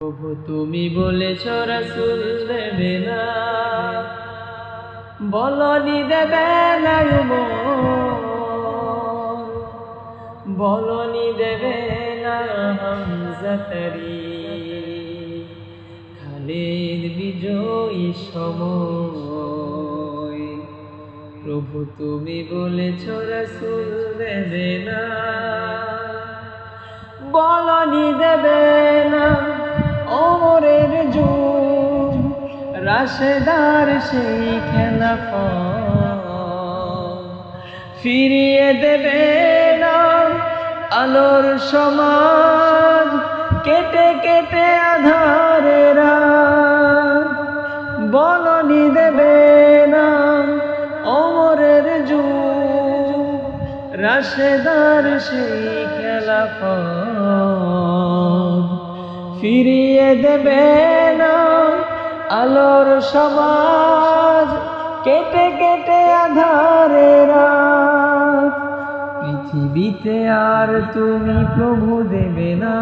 প্রভু, তুমি বলেছ রাসুল দেবে না। বলনি দেবে না বলনি দেবে না হামজাতারি বিজয়ী সময়। প্রভু, তুমি বলেছ রাসুল দেবে না। বলনি দেবে না রাশেদার সেই খেলা ফিরিয়ে দেবে না আলোর সমাজ, কেটে কেটে আধারেরা বলনি দেবে না অমরের যুগ, রাশেদার সেই খেলা ফিরিয়ে দেবে না আলোর সমাজ কেটে কেটে আধারে পৃথিবীতে আর তুমি প্রভু দেবে না।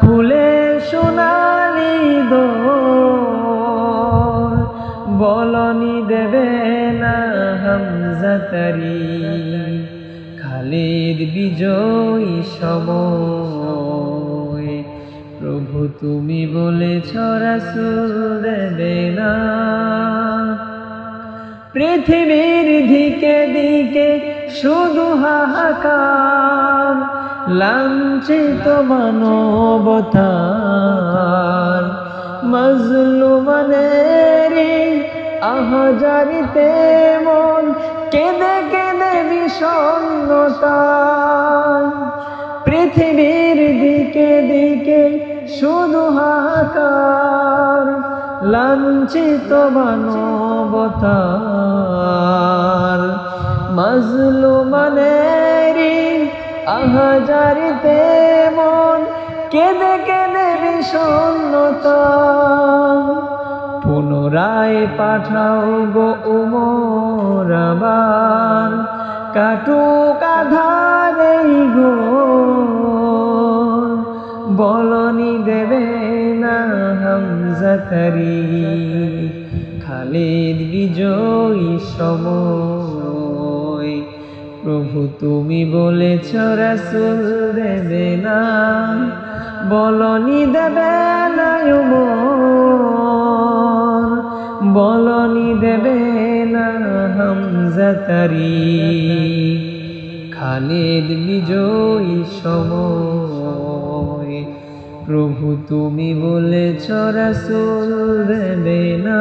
খুলে সোনালি দোর বলনি দেবে না হামজাতারি খালেদ বিজয়ী সময়। তুমি বলেছ রাসুল দেবে না। পৃথিবীর দিকে দিকে শুধু হাহাকার, লাঞ্ছিত মানবতার। মজলুমানেরি আহজারিতে মন কেঁদে কেঁদে বিষণ্ণতার। পৃথিবীর দিকে দিকে শুধু হাহাকার, লাঞ্ছিত মানবতার। মজলুমানেরি আহাজারিতে মন কেঁদে কেঁদে বিষণ্ণতা। পুনরায় পাঠাও গো উমর আবার কাটুক আধারে গো না হামজাতারি খালেদ বিজয়ী সময়। প্রভু তুমি বলেছ, রাসুল দেবে না। বলনি দেবে না বলনি দেবে না হামজাতারি খালেদ বিজয়ী সময়। প্রভু তুমি বলেছ রাসুল দেবে না।